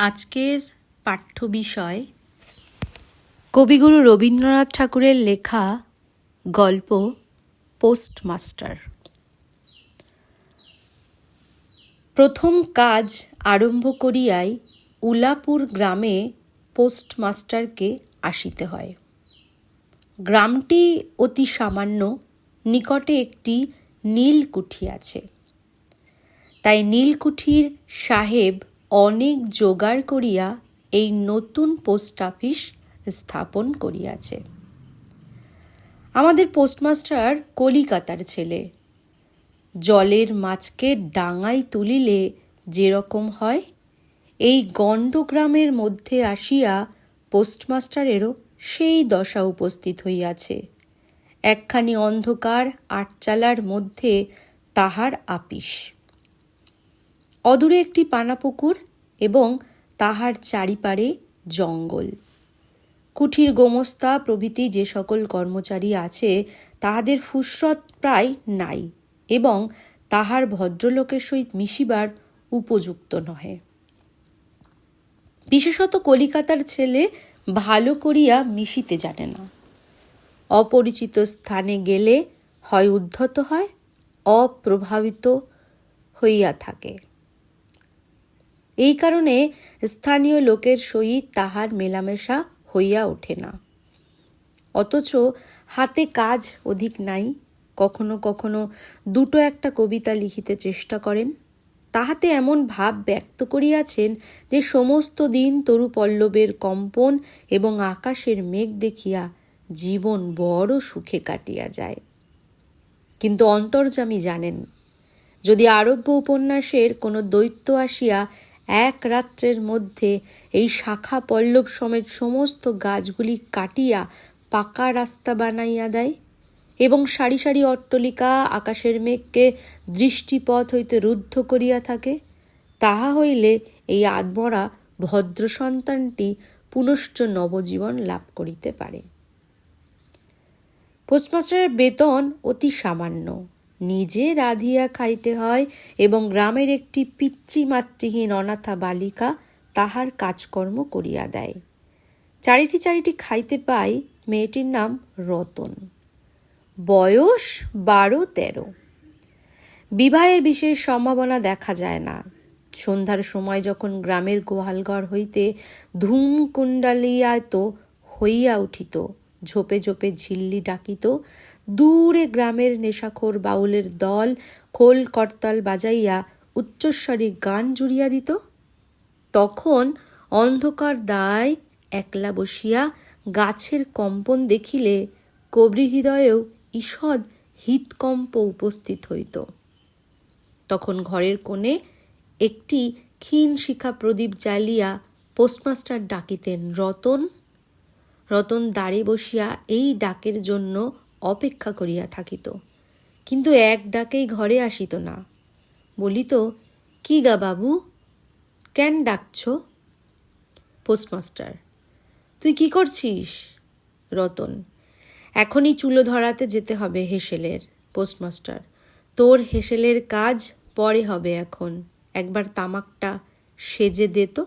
আজকের পাঠ্য বিষয় কবিগুরু রবীন্দ্রনাথ ঠাকুরের লেখা গল্প পোস্টমাস্টার। প্রথম কাজ আরম্ভ করিয়াই উলাপুর গ্রামে পোস্টমাস্টারকে আসিতে হয়। গ্রামটি অতি সামান্য, নিকটে একটি নীলকুঠি আছে। তাই নীলকুঠির সাহেব অনেক জোগাড় করিয়া এই নতুন পোস্ট অফিস স্থাপন করিয়াছে। আমাদের পোস্টমাস্টার কলিকাতার ছেলে। জলের মাছকে ডাঙায় তুলিলে যেরকম হয়, এই গণ্ডগ্রামের মধ্যে আসিয়া পোস্টমাস্টারেরও সেই দশা উপস্থিত হইয়াছে। একখানি অন্ধকার আটচালার মধ্যে তাহার আপিস। অদূরে একটি পানাপুকুর এবং তাহার চারিপারে জঙ্গল। কুঠির গোমস্তা প্রভৃতি যে সকল কর্মচারী আছে, তাহাদের ফুসরত প্রায় নাই এবং তাহার ভদ্রলোকের সহিত মিশিবার উপযুক্ত নহে। বিশেষত কলিকাতার ছেলে ভালো করিয়া মিশিতে জানে না। অপরিচিত স্থানে গেলে হয় উদ্ধত হয়, অপ্রভাবিত হইয়া থাকে। এই কারণে স্থানীয় লোকের সহিত তাহার মেলামেশা হইয়া ওঠে না। অথচ হাতে কাজ অধিক নাই, কখনো কখনো দুটো একটা কবিতা লিখিতে চেষ্টা করেন। তাহাতে এমন ভাব ব্যক্ত করিয়াছেন যে সমস্ত দিন তরু পল্লবের কম্পন এবং আকাশের মেঘ দেখিয়া জীবন বড় সুখে কাটিয়া যায়। কিন্তু অন্তর্জামী জানেন, যদি আরব্য উপন্যাসের কোনো দৈত্য আসিয়া এক রাত্রের মধ্যে এই শাখা পল্লব সমেত সমস্ত গাছগুলি কাটিয়া পাকা রাস্তা বানাইয়া দেয় এবং সারি সারি অট্টলিকা আকাশের মেঘকে দৃষ্টিপথ হইতে রুদ্ধ করিয়া থাকে। তাহা হইলে এই আদমরা ভদ্র সন্তানটি পুনশ্চ নবজীবন লাভ করিতে পারে। পোস্টমাস্টারের বেতন অতি সামান্য। নিজে রাধিয়া খাইতে হয় এবং গ্রামের একটি পিতৃমাতৃহীন অনাথা বালিকা তাহার কাজকর্ম করিয়া দেয়। চারিটি চারিটি খাইতে পাই, মেয়েটির নাম রতন। বয়স বারো, তেরো। বিবাহের বিশেষ সম্ভাবনা দেখা যায় না। সন্ধ্যার সময় যখন গ্রামের গোহালঘর হইতে ধূম কুণ্ডালিয়ায়ত হইয়া উঠিত ঝোপে ঝোপে ঝিল্লি ডাকিত, দূরে গ্রামের নেশাখোর বাউলের দল খোল করতাল বাজাইয়া উচ্চস্বরে গান জুড়িয়া দিত। তখন অন্ধকার দায় একলা বসিয়া গাছের কম্পন দেখিলে কবরি হৃদয়েও ঈষৎ হৃৎকম্প উপস্থিত হইত। তখন ঘরের কোণে একটি ক্ষীণ শিখা প্রদীপ জ্বালিয়া পোস্টমাস্টার ডাকিতেন, রতন। রতন দাঁড়ে বসিয়া এই ডাকের জন্য অপেক্ষা করিয়া থাকিত। কিন্তু এক ডাকেই ঘরে আসিত না। বলিত, কি গা বাবু? কেন ডাকছ? পোস্টমাস্টার, তুই কি করছিস? রতন, এখনই চুলো ধরাতে যেতে হবে হেসেলের, পোস্টমাস্টার। তোর হেসেলের কাজ পরে হবে এখন। একবার তামাকটা সেজে দে তো।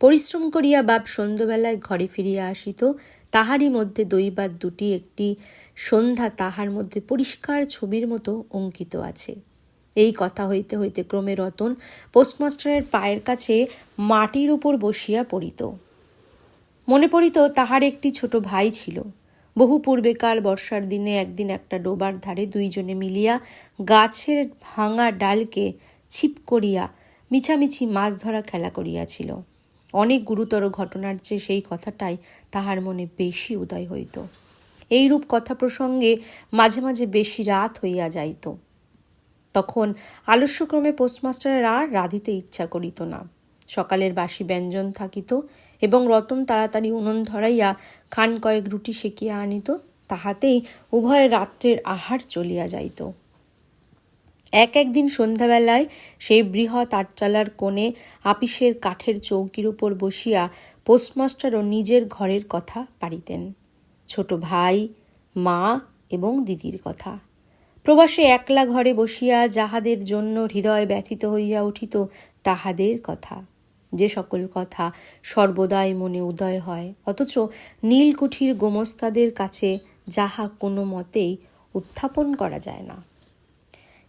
পরিশ্রম করিয়া বাপ সন্ধ্যাবেলায় ঘরে ফিরিয়া আসিত, তাহারই মধ্যে দৈবাত দুটি একটি সন্ধ্যা তাহার মধ্যে পরিষ্কার ছবির মতো অঙ্কিত আছে। এই কথা হইতে হইতে ক্রমে রতন পোস্টমাস্টারের পায়ের কাছে মাটির উপর বসিয়া পড়িত। মনে পড়িত তাহার একটি ছোট ভাই ছিল। বহু পূর্বেকার বর্ষার দিনে একদিন একটা ডোবার ধারে দুইজনে মিলিয়া গাছের ভাঙা ডালকে ছিপ করিয়া মিছামিছি মাছ ধরা খেলা করিয়াছিল। অনেক গুরুতর ঘটনার চেয়ে সেই কথাটাই তাহার মনে বেশি উদয় হইত। এইরূপ কথা প্রসঙ্গে মাঝে মাঝে বেশি রাত হইয়া যাইত। তখন আলস্যক্রমে পোস্টমাস্টারের আর রাঁধিতে ইচ্ছা করিত না। সকালের বাসি ব্যঞ্জন থাকিত এবং রতন তাড়াতাড়ি উনুন ধরাইয়া খান কয়েক রুটি সেকিয়া আনিত, তাহাতেই উভয় রাত্রের আহার চলিয়া যাইত। এক একদিন সন্ধ্যাবেলায় সেই বৃহৎ আটচালার কোণে আপিসের কাঠের চৌকির উপর বসিয়া পোস্টমাস্টারও নিজের ঘরের কথা পারিতেন ছোট ভাই, মা এবং দিদির কথা। প্রবাসে একলা ঘরে বসিয়া যাহাদের জন্য হৃদয় ব্যথিত হইয়া উঠিত তাহাদের কথা। যে সকল কথা সর্বদাই মনে উদয় হয়, অথচ নীলকুঠির গোমস্তাদের কাছে যাহা কোনো মতেই উত্থাপন করা যায় না।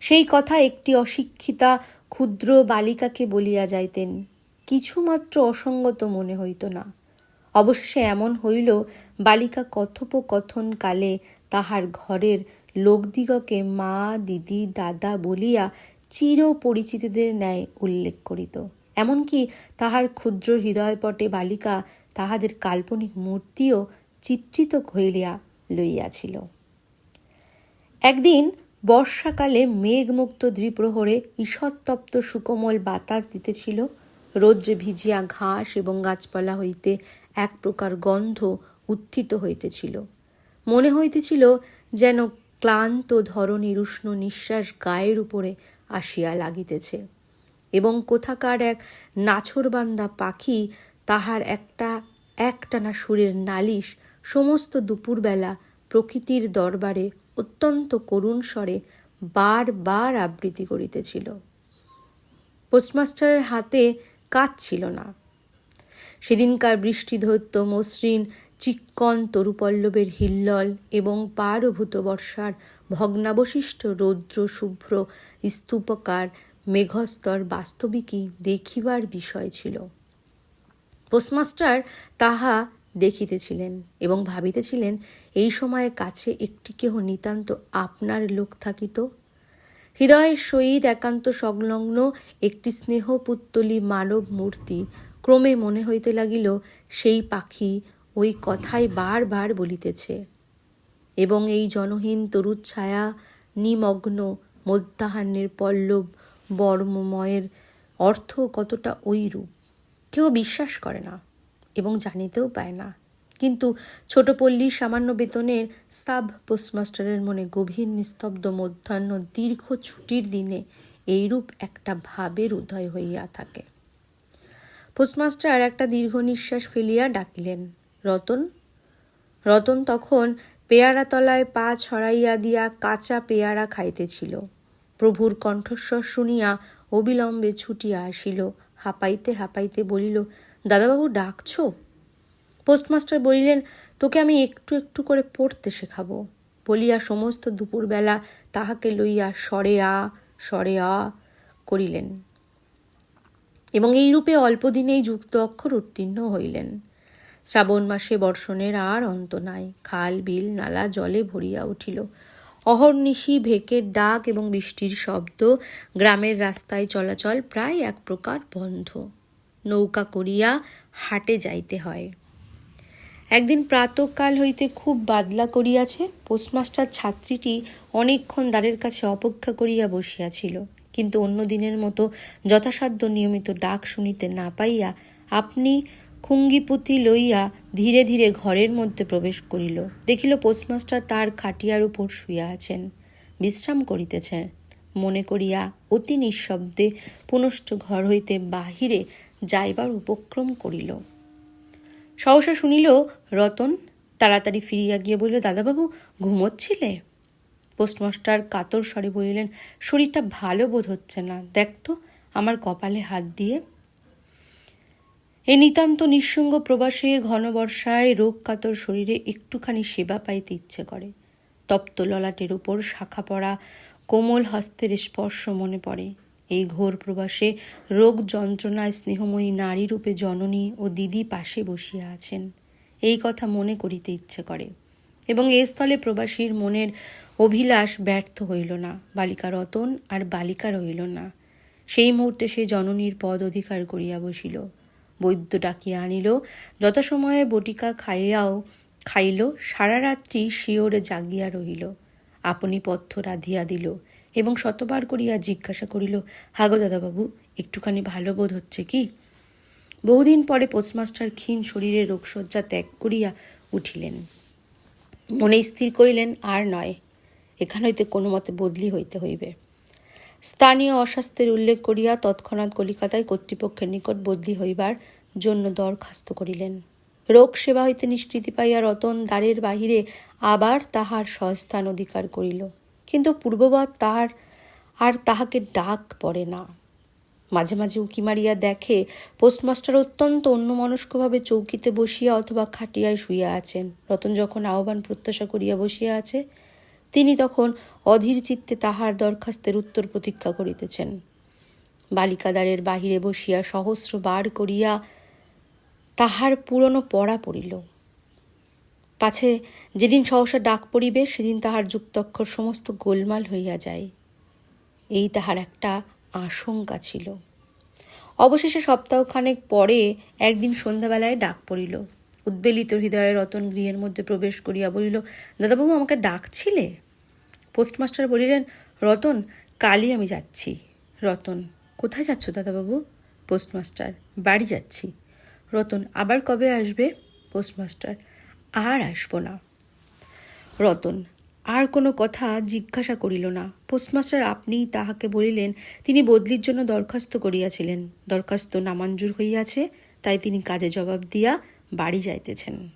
সেই কথা একটি অশিক্ষিতা ক্ষুদ্র বালিকাকে বলিয়া যাইতেন, কিছুমাত্র অসঙ্গত মনে হইত না। অবশেষে এমন হইল, বালিকা কথোপকথন কালে তাহার ঘরের লোকদিগকে মা, দিদি, দাদা বলিয়া চির পরিচিতদের ন্যায় উল্লেখ করিত। এমনকি তাহার ক্ষুদ্র হৃদয়পটে বালিকা তাহাদের কাল্পনিক মূর্তিও চিত্রিত হইলিয়া লইয়াছিল। একদিন বর্ষাকালে মেঘমুক্ত দ্বিপ্রহরে ঈষৎতপ্ত সুকোমল বাতাস দিতেছিল। রৌদ্রে ভিজিয়া ঘাস এবং গাছপালা হইতে এক প্রকার গন্ধ উত্থিত হইতেছিল। মনে হইতেছিল যেন ক্লান্ত ধরনীর উষ্ণ নিঃশ্বাস গায়ের উপরে আসিয়া লাগিতেছে এবং কোথাকার এক নাছরবান্দা পাখি তাহার একটা, একটানা সুরের নালিশ সমস্ত দুপুরবেলা প্রকৃতির দরবারে অত্যন্ত করুণ স্বরে বার বার আবৃত্তি করিতেছিল। পোস্টমাস্টারের হাতে কাজ ছিল না। সেদিনকার বৃষ্টিধৈত্য মসৃণ চিক্কন তরুপল্লবের হিল্লল এবং পারভূত বর্ষার ভগ্নাবশিষ্ট রৌদ্র শুভ্র স্তূপকার মেঘস্তর বাস্তবিকই দেখিবার বিষয় ছিল। পোস্টমাস্টার তাহা দেখিতেছিলেন এবং ভাবিতেছিলেন, এই সময়ে কাছে একটি কেহ নিতান্ত আপনার লোক থাকিত? হৃদয়ের সহিত একান্ত সংলগ্ন একটি স্নেহপুত্তলি মানব মূর্তি ক্রমে মনে হইতে লাগিল, সেই পাখি ওই কথাই বারবার বলিতেছে। এবং এই জনহীন তরুচ্ছায়া নিমগ্ন মধ্যাহ্নের পল্লব বর্মময়ের অর্থ কতটা ওইরূপ কেউ বিশ্বাস করে না। এবং জানিতেও পায় না। কিন্তু ছোট পল্লীর সামান্য বেতনের সাব পোস্টমাস্টারের মনে গভীর নিস্তব্ধ মধ্যাহ্ন দীর্ঘ ছুটির দিনে এইরূপ একটা ভাবের উদয় হইয়া থাকে। পোস্টমাস্টার একটা দীর্ঘ নিঃশ্বাস ফেলিয়া ডাকিলেন, রতন রতন তখন পেয়ারা তলায় পা ছড়াইয়া দিয়া কাঁচা পেয়ারা খাইতেছিল। প্রভুর কণ্ঠস্বর শুনিয়া অবিলম্বে ছুটিয়া আসিল। হাঁপাইতে হাঁপাইতে বলিল দাদাবাবু ডাকছ? পোস্টমাস্টার বলিলেন, তোকে আমি একটু একটু করে পড়তে শেখাবো। বলিয়া সমস্ত দুপুরবেলা তাহাকে লইয়া সরে আ সরে আ করিলেন এবং এইরূপে অল্পদিনেই যুক্ত অক্ষর উত্তীর্ণ হইলেন। শ্রাবণ মাসে বর্ষণের আর অন্ত নাই। খাল, বিল, নালা, জলে ভরিয়া উঠিল। অহর্নিশি, ভেকের ডাক এবং বৃষ্টির শব্দ গ্রামের রাস্তায় চলাচল প্রায় এক প্রকার বন্ধ। নৌকা করিয়া হাটে যাইতে হয়। একদিন প্রাতকাল হইতে খুব বাদলা করিয়াছে, পোস্টমাস্টার ছাত্রীটি অনেকক্ষণ দ্বারের কাছে অপেক্ষা করিয়া বসিয়াছিল। কিন্তু অন্য দিনের মতো যথাসাধ্য নিয়মিত ডাক শুনিতে না পাইয়া আপনি খুঙ্গিপুতি লইয়া ধীরে ধীরে ঘরের মধ্যে প্রবেশ করিল। দেখিল পোস্টমাস্টার তার খাটিয়ার উপর শুইয়া আছেন। বিশ্রাম করিতেছেন। মনে করিয়া অতি নিঃশব্দে পুনশ্চ ঘর হইতে বাহিরে যাইবার উপক্রম করিল। সহসা শুনিল, রতন, তাড়াতাড়ি ফিরিয়া গিয়ে বলিল, দাদাবাবু, ঘুমোচ্ছিলে? পোস্টমাস্টার কাতর স্বরে বলিলেন, শরীরটা ভালো বোধ হচ্ছে না। দেখ তো, আমার কপালে হাত দিয়ে। এই নিতান্ত নিঃসঙ্গ প্রবাসে ঘন বর্ষায় রোগ কাতর শরীরে একটুখানি সেবা পাইতে ইচ্ছে করে। তপ্ত ললাটের উপর শাখা পড়া কোমল হস্তের স্পর্শ মনে পড়ে। এই ঘোর প্রবাসে রোগ যন্ত্রণায় স্নেহময়ী নারী রূপে জননী ও দিদি পাশে বসিয়া আছেন। এই কথা মনে করিতে ইচ্ছে করে এবং এ স্থলে প্রবাসীর মনের অভিলাষ ব্যর্থ হইল না, বালিকা রতন আর বালিকা রইল না। সেই মুহূর্তে সে জননীর পদ অধিকার করিয়া বসিল। বৈদ্য ডাকিয়া আনিল, যথাসময়ে বটিকা খাইয়াও, খাইল, সারা রাত্রি শিওরে জাগিয়া রহিল। আপনি পথ্য রাধিয়া দিল এবং শতবার করিয়া জিজ্ঞাসা করিল, হাগো দাদাবাবু, একটুখানি ভালো বোধ হচ্ছে কি? বহুদিন পরে পোস্টমাস্টার ক্ষীণ শরীরে রোগশয্যা ত্যাগ করিয়া উঠিলেন। মনে স্থির করিলেন, আর নয়, এখান হইতে কোনো মতে বদলি হইতে হইবে। স্থানীয় অস্বাস্থ্যের উল্লেখ করিয়া তৎক্ষণাৎ কলিকাতায় কর্তৃপক্ষের নিকট বদলি হইবার জন্য দরখাস্ত করিলেন। রোগ সেবা হইতে নিষ্কৃতি পাইয়া রতন দ্বারের বাহিরে আবার তাহার স্বস্থান অধিকার করিল। কিন্তু পূর্ববৎ তাহার আর তাহাকে ডাক পড়ে না। মাঝে মাঝে উকি মারিয়া দেখে পোস্টমাস্টার অত্যন্ত অন্যমনস্কভাবে চৌকিতে বসিয়া অথবা খাটিয়ায় শুইয়া আছেন। রতন যখন আহ্বান প্রত্যাশা করিয়া বসিয়া আছে, তিনি তখন অধীর চিত্তে তাহার দরখাস্তের উত্তর প্রতীক্ষা করিতেছেন। বালিকাদারের বাহিরে বসিয়া সহস্র বার করিয়া তাহার পুরনো পড়া পড়িল। পাছে যেদিন সহসা ডাক পড়িবে, সেদিন তাহার যুক্তক্ষর সমস্ত গোলমাল হইয়া যায়। এই তাহার একটা আশঙ্কা ছিল। অবশেষে সপ্তাহখানেক পরে একদিন সন্ধ্যাবেলায় ডাক পড়িল। উদ্বেলিত হৃদয়ে রতন গৃহের মধ্যে প্রবেশ করিয়া বলিল, দাদাবাবু, আমাকে ডাকছিলে? পোস্টমাস্টার বলিলেন, রতন, কালই আমি যাচ্ছি। রতন, কোথায় যাচ্ছ দাদাবাবু? পোস্টমাস্টার, বাড়ি যাচ্ছি। রতন, আবার কবে আসবে? পোস্টমাস্টার আর আসব না। রতন, আর কোনো কথা জিজ্ঞাসা করিল না। পোস্টমাস্টার আপনিই তাহাকে বলিলেন, তিনি বদলির জন্য দরখাস্ত করিয়াছিলেন। দরখাস্ত নামাঞ্জুর হইয়াছে, তাই তিনি কাজে জবাব দিয়া বাড়ি যাইতেছেন।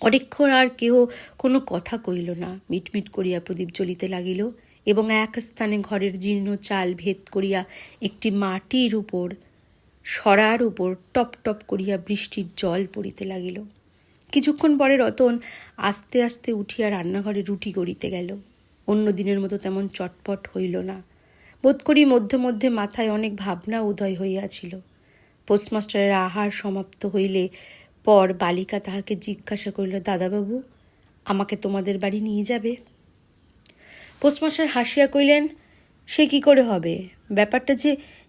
অনেকক্ষণ আর কেহ কোনো কথা কইল না। মিটমিট করিয়া প্রদীপ জ্বলিতে লাগিল এবং এক স্থানে ঘরের জীর্ণ চাল ভেদ করিয়া একটি মাটির উপর, সরার উপর টপ টপ করিয়া বৃষ্টির জল পড়িতে লাগিল। কিছুক্ষণ পরে রতন আস্তে আস্তে উঠিয়া রান্নাঘরে রুটি গড়িতে গেল। অন্য দিনের মতো তেমন চটপট হইল না। বোধ করি মধ্যে মধ্যে মাথায় অনেক ভাবনা উদয় হইয়াছিল। পোস্টমাস্টারের আহার সমাপ্ত হইলে পর বালিকা তাহাকে জিজ্ঞাসা করিল, দাদাবাবু, আমাকে তোমাদের বাড়ি নিয়ে যাবে? পোস্টমাস্টার হাসিয়া কইলেন সে কি করে হবে? ব্যাপারটা যে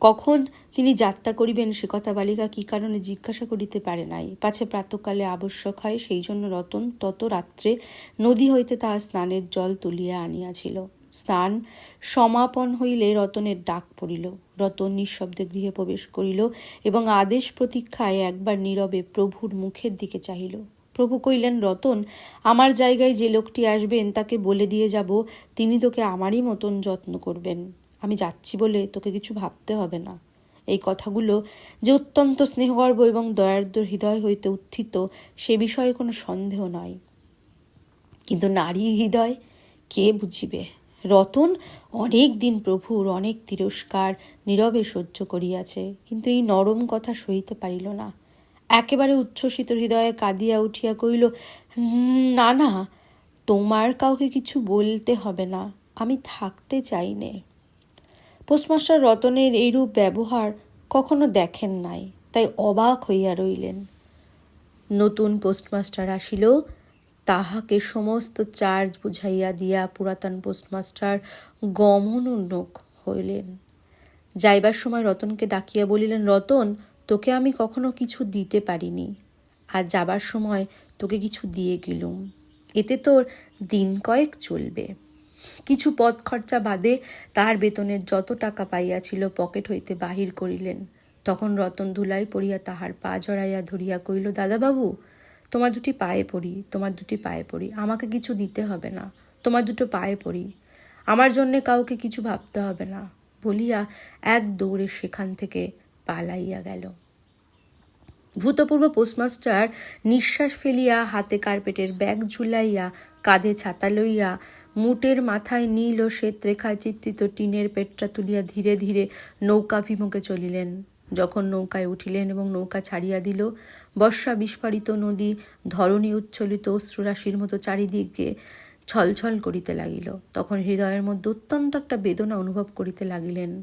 কখন তিনি যাত্রা করিবেন সে কথা বালিকা কি কারণে জিজ্ঞাসা করিতে পারে নাই? পাছে প্রাতকালে আবশ্যক হয়, সেই জন্য রতন তত রাত্রে নদী হইতে তাহার স্নানের জল তুলিয়া আনিয়াছিল। স্নান সমাপন হইলে রতনের ডাক পড়িল। রতন নিঃশব্দে গৃহে প্রবেশ করিল এবং আদেশ প্রতীক্ষায় একবার নীরবে প্রভুর মুখের দিকে চাহিল। প্রভু কইলেন রতন, আমার জায়গায় যে লোকটি আসবেন তাকে বলে দিয়ে যাব, তিনি তোকে আমারই মতন যত্ন করবেন। আমি যাচ্ছি বলে তোকে কিছু ভাবতে হবে না। এই কথাগুলো যে অত্যন্ত স্নেহগর্ব এবং দয়ার্দ্র হৃদয় হইতে উত্থিত, সে বিষয়ে কোনো সন্দেহ নয় কিন্তু নারী হৃদয় কে বুঝিবে? রতন অনেক দিন প্রভুর অনেক তিরস্কার নীরবে সহ্য করিয়াছে, কিন্তু এই নরম কথা সহিতে পারিল না। একেবারে উচ্ছ্বসিত হৃদয়ে কাঁদিয়া উঠিয়া কহিল, না না, তোমার কাউকে কিছু বলতে হবে না, আমি থাকতে চাই নে। পোস্টমাস্টার রতনের এইরূপ ব্যবহার কখনো দেখেন নাই, তাই অবাক হইয়া রইলেন। নতুন পোস্টমাস্টার আসিল, তাহাকে সমস্ত চার্জ বুঝাইয়া দিয়া পুরাতন পোস্টমাস্টার গমনোন্নক হইলেন। যাইবার সময় রতনকে ডাকিয়া বলিলেন, রতন, তোকে আমি কখনো কিছু দিতে পারিনি, আর যাবার সময় তোকে কিছু দিয়ে গেলুম। এতে তোর দিন কয়েক চলবে। কিছু পথ খরচা বাদে তাহার বেতনের যত টাকা পাইয়াছিল পকেট হইতে বাহির করিলেন। তখন রতন ধুলাই পড়িয়া তাহার পা জড়াইয়া ধরিয়া কইল দাদাবাবু, তোমার দুটি পায়ে পড়ি, তোমার দুটি পায়ে পড়ি, আমাকে কিছু দিতে হবে না, তোমার দুটো পায়ে পড়ি। আমার জন্যে কাউকে কিছু ভাবতে হবে না। বলিয়া এক দৌড়ে সেখান থেকে পালাইয়া গেল। ভূতপূর্ব পোস্টমাস্টার নিঃশ্বাস ফেলিয়া হাতে কার্পেটের ব্যাগ ঝুলাইয়া কাঁধে ছাতা লইয়া মুটের মাথায় নীল ও শ্বেত রেখায় চিত্রিত টিনের পেটটা তুলিয়া ধীরে ধীরে নৌকাভিমুখে চলিলেন। যখন নৌকায় উঠিলেন এবং নৌকা ছাড়িয়া দিল, বর্ষা বিস্ফারিত নদী ধরণী উচ্ছলিত অশ্রুরাশির মতো চারিদিকে ছলছল করিতে লাগিল। তখন হৃদয়ের মধ্যে অত্যন্ত একটা বেদনা অনুভব করিতে লাগিলেন।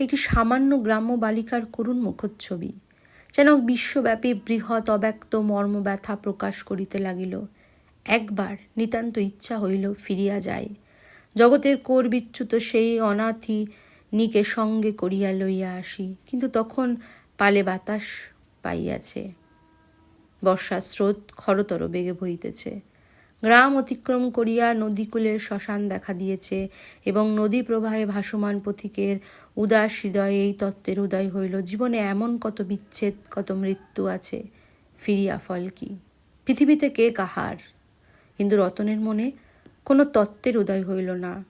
একটি সামান্য গ্রাম্য বালিকার করুণ মুখচ্ছবি। যেন বিশ্বব্যাপী বৃহৎ অব্যক্ত মর্মব্যথা প্রকাশ করিতে লাগিল। একবার নিতান্ত ইচ্ছা হইল ফিরিয়া যায় জগতের কোর বিচ্যুত সেই অনাথি নিকে সঙ্গে করিয়া লইয়া আসি, কিন্তু তখন পালে বাতাস পাইয়াছে। বর্ষার স্রোত খরতর বেগে বইতেছে গ্রাম অতিক্রম করিয়া নদীকূলের শ্মশান দেখা দিয়েছে এবং নদী প্রবাহে ভাসমান পথিকের উদাস হৃদয়ে এই তত্ত্বের উদয় হইল, জীবনে এমন কত বিচ্ছেদ, কত মৃত্যু আছে, ফিরিয়া ফল কি? পৃথিবীতে কে কাহার? কিন্তু রতনের মনে কোনো তত্ত্বের উদয় হইল না।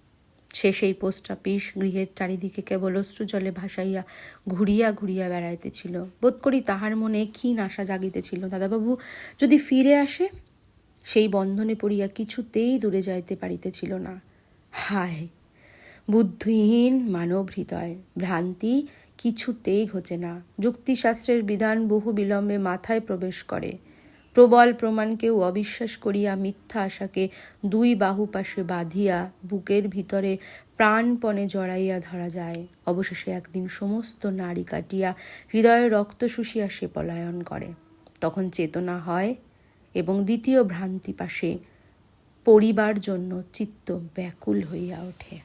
সে সেই পোস্ট অফিস গৃহের চারিদিকে কেবল অশ্রু জলে ভাসাইয়া ঘুরিয়া ঘুরিয়া বেড়াইতেছিল। বোধ করি তাহার মনে ক্ষীণ আশা জাগিতেছিল, দাদাবাবু, যদি ফিরে আসে, সেই বন্ধনে পড়িয়া কিছুতেই দূরে যাইতে পারিতেছিল না। হায়, বুদ্ধিহীন মানব হৃদয়, ভ্রান্তি কিছুতেই ঘোচে না। যুক্তিশাস্ত্রের বিধান বহু বিলম্বে মাথায় প্রবেশ করে। প্রবল প্রমাণকেও অবিশ্বাস করিয়া মিথ্যা আশাকে দুই বাহু পাশে বাঁধিয়া বুকের ভিতরে প্রাণপণে জড়াইয়া ধরা যায়। অবশেষে একদিন সমস্ত নারী কাটিয়া হৃদয়ে রক্ত শুষিয়া সে পলায়ন করে। তখন চেতনা হয় এবং দ্বিতীয় ভ্রান্তি পাশে পড়িবার জন্য চিত্ত ব্যাকুল হইয়া ওঠে।